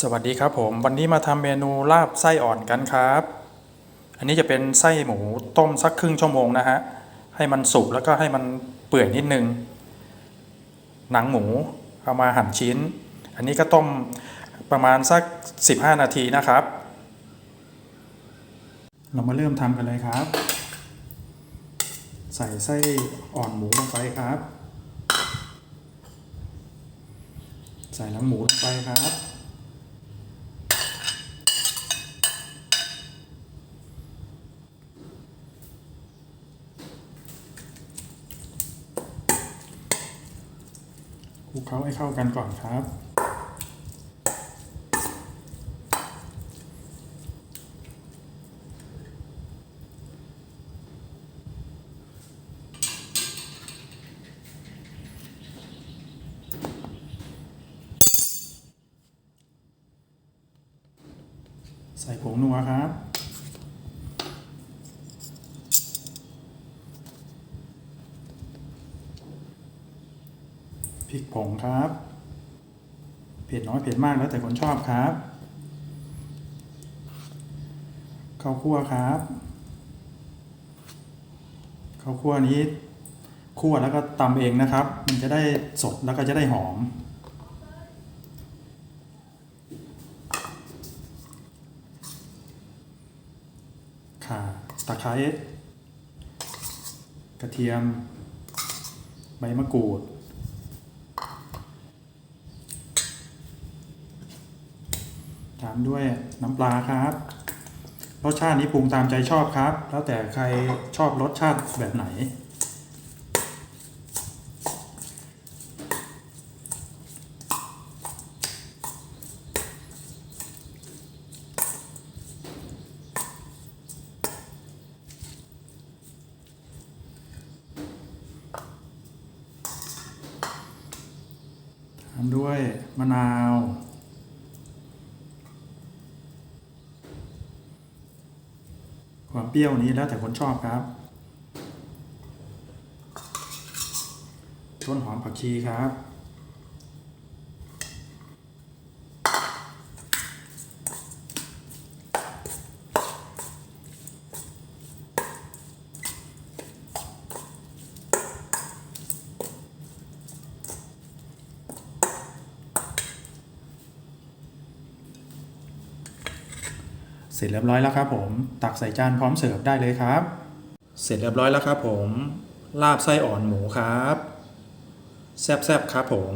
สวัสดีครับผมวันนี้มาทำเมนูลาบไส้อ่อนกันครับ อันนี้จะเป็นไส้หมูต้มสักครึ่งชั่วโมงนะฮะให้มันสุกแล้วก็ให้มันเปื่อยนิดนึง หนังหมูเอามาหั่นชิ้น อันนี้ก็ต้มประมาณสัก 15 นาทีนะครับ เรามาเริ่มทำกันเลยครับ ใส่ไส้อ่อนหมูลงไปครับ ใส่หนังหมูลงไปครับ คลุกเคล้าให้เข้ากันก่อนครับ ใส่ผงนัวครับ พริกผงครับ เผ็ดน้อยเผ็ดมากแล้วแต่คนชอบครับข้าวคั่วครับข้าวคั่วนี้คั่วแล้วก็ตำเองนะครับ มันจะได้สดแล้วก็จะได้หอม ข่าตะไคร้กระเทียม ใบมะกรูด ตามด้วยน้ำปลาครับ รสชาตินี้ปรุงตามใจชอบครับ แล้วแต่ใครชอบรสชาติแบบไหน ตามด้วยมะนาว ความเปรี้ยวนี้แล้วแต่คนชอบครับ ต้นหอมผักชีครับ ร็จเรียบร้อยแล้วครับผม ตักใส่จานพร้อมเสิร์ฟได้เลยครับ เสร็จเรียบร้อยแล้วครับผม ลาบไส้อ่อนหมูครับ แซ่บๆครับผม